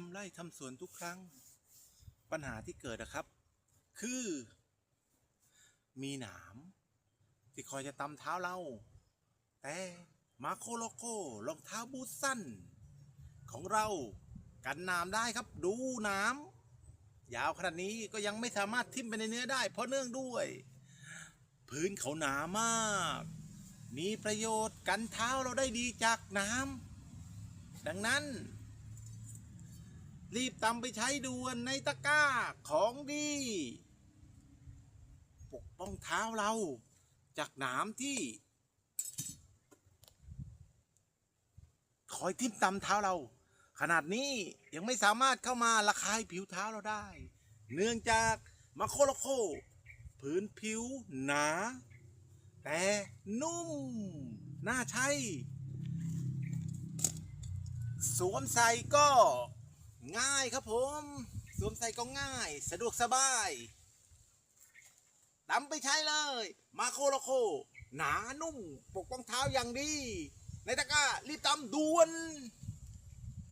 ทำไร่ทำสวนทุกครั้ง ปัญหาที่เกิดนะครับ คือ มีหนามที่คอยจะตำเท้าเรา แต่มาโคโลโกรองเท้าบูทสั้น ของเรากันหนามได้ครับดูหนามยาวขนาดนี้ก็ยังไม่สามารถทิ่มไปในเนื้อได้ เพราะเนื่องด้วย พื้นเขาหนามาก มีประโยชน์กันเท้าเราได้ดีจากน้ำดังนั้น รีบตำไปใช้ด่วนในตะกร้าของดี ปกป้องเท้าเรา จากหนามที่ คอยทิ่มตำเท้าเรา ขนาดนี้ยังไม่สามารถเข้ามาระคายผิวเท้าเราได้ เนื่องจากมาโคโลโคพื้นผิวหนา แต่นุ่ม น่าใช้ สวมใส่ก็ ง่ายครับผมสวมใส่ก็ง่าย สะดวกสบายตำไปใช้เลย มาโคโลโค หนานุ่ม ปกป้องเท้าอย่างดี ในตะกร้ารีบตำด่วน